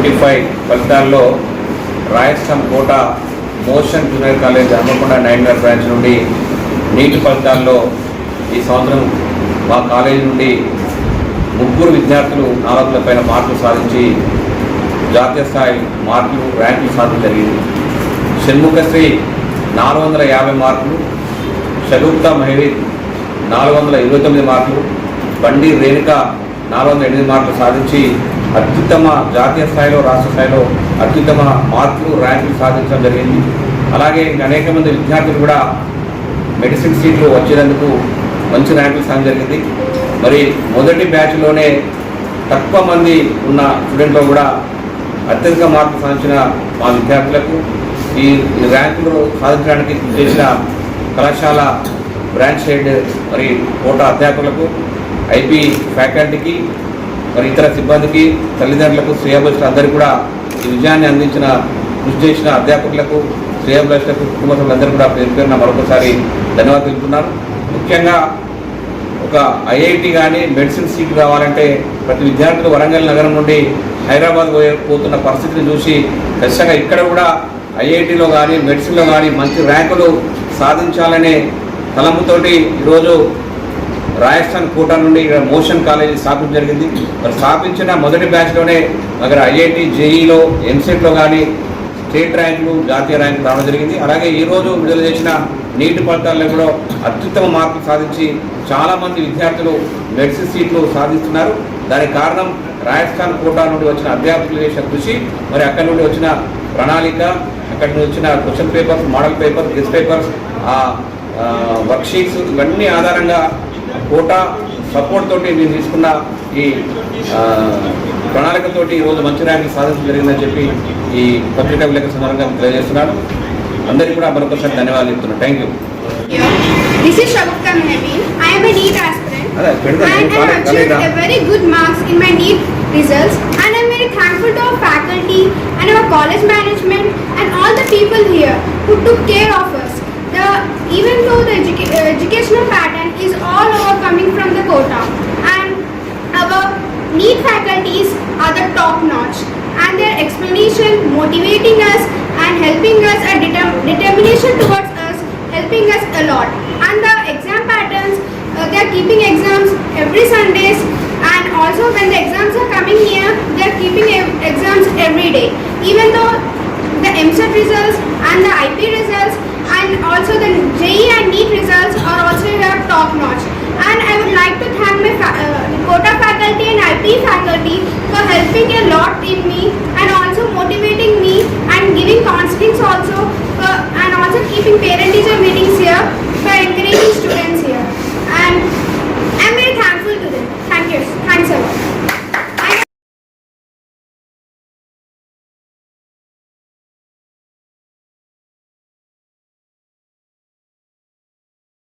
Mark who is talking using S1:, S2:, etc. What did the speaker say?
S1: Twenty five ఫలితాల్లో Rajasthan Kota motion junior college Hanmakonda నైన్వర్ branch నుండి నీటి ఫలితాల్లో ఈ సంవత్సరం మా కాలేజీ నుండి ముగ్గురు విద్యార్థులు నాలుగు వందల పైన మార్కులు సాధించి జాతీయ స్థాయి మార్కులు ర్యాంకులు సాధన జరిగింది. షణ్ముఖశ్రీ నాలుగు వందల యాభై మార్కులు షగుప్తా మహిళీ నాలుగు వందల ఇరవై తొమ్మిది మార్కులు బండి రేణుక నాలుగు వందల ఎనిమిది మార్కులు సాధించి అత్యుత్తమ జాతీయ స్థాయిలో రాష్ట్ర స్థాయిలో అత్యుత్తమ మార్కులు ర్యాంకులు సాధించడం జరిగింది. అలాగే ఇంకా అనేక మంది విద్యార్థులు కూడా మెడిసిన్ సీట్లు వచ్చేందుకు మంచి ర్యాంకులు సాధించడం జరిగింది. మరి మొదటి బ్యాచ్లోనే తక్కువ మంది ఉన్న స్టూడెంట్లో కూడా అత్యధిక మార్కులు సాధించిన మా విద్యార్థులకు ఈ ఈ ర్యాంకులు సాధించడానికి చేసిన కళాశాల బ్రాంచ్ హెడ్ మరి కోట అధ్యాపకులకు ఐపీ ఫ్యాకల్టీకి మరి ఇతర సిబ్బందికి తల్లిదండ్రులకు శ్రేయభిలాషులు అందరికీ కూడా ఈ విజయాన్ని అందించిన కృషి చేసిన అధ్యాపకులకు శ్రేయభిలాషులకు కుటుంబ సభ్యులందరూ కూడా పేరు పేరున మరొకసారి ధన్యవాదాలు తెలుపుతున్నారు ముఖ్యంగా ఒక ఐఐటి కానీ మెడిసిన్ సీట్ కావాలంటే ప్రతి విద్యార్థులు వరంగల్ నగరం నుండి హైదరాబాద్ పోయే పోతున్న పరిస్థితిని చూసి ఖచ్చితంగా ఇక్కడ కూడా ఐఐటిలో కానీ మెడిసిన్లో కానీ మంచి ర్యాంకులు సాధించాలనే తలంపుతోటి ఈరోజు రాజస్థాన్ కోటా నుండి ఇక్కడ మోషన్ కాలేజీ స్థాపించడం జరిగింది. మరి స్థాపించిన మొదటి బ్యాచ్లోనే అక్కడ ఐఐటి జేఈలో ఎంసెట్లో కానీ స్టేట్ ర్యాంకులు జాతీయ ర్యాంకులు రావడం జరిగింది. అలాగే ఈ రోజు విడుదల చేసిన నీటి ఫలితాల్లో కూడా అత్యుత్తమ మార్కులు సాధించి చాలామంది విద్యార్థులు మెడిసిన్ సీట్లు సాధిస్తున్నారు. దానికి కారణం రాజస్థాన్ కోటా నుండి వచ్చిన అధ్యాపకులు చేసిన కృషి మరి అక్కడి నుండి వచ్చిన ప్రణాళిక అక్కడి నుండి వచ్చిన question papers model papers guess papers worksheets ఇవన్నీ ఆధారంగా కోటా సపోర్ట్ తోటి నేను తీసుకున్న ఈ ప్రణాళికతోటి ఈరోజు మంచి ర్యాంకులు సాధించడం జరిగిందని చెప్పి ఈ పత్రికా విలేకరుల సందర్భంగా తెలియజేస్తున్నాను అందరికీ కూడా మరొకసారి ధన్యవాదాలు చెప్తున్నాను thank you
S2: This is Shabukta Mehabin. I am a NEET aspirant and I have achieved a very good marks in my NEET results and I am very thankful to our faculty and our college management and all the people here who took care of us. NEET faculties are the top notch and their explanation motivating us and helping us a determ- determination towards us helping us a lot. And the exam patterns uh, they are keeping exams every sundays and also when the exams are coming near they are keeping ev- exams every day. Even though the MSET results and the IP results and also the JE and NEET results are also top notch. And I would like to in me?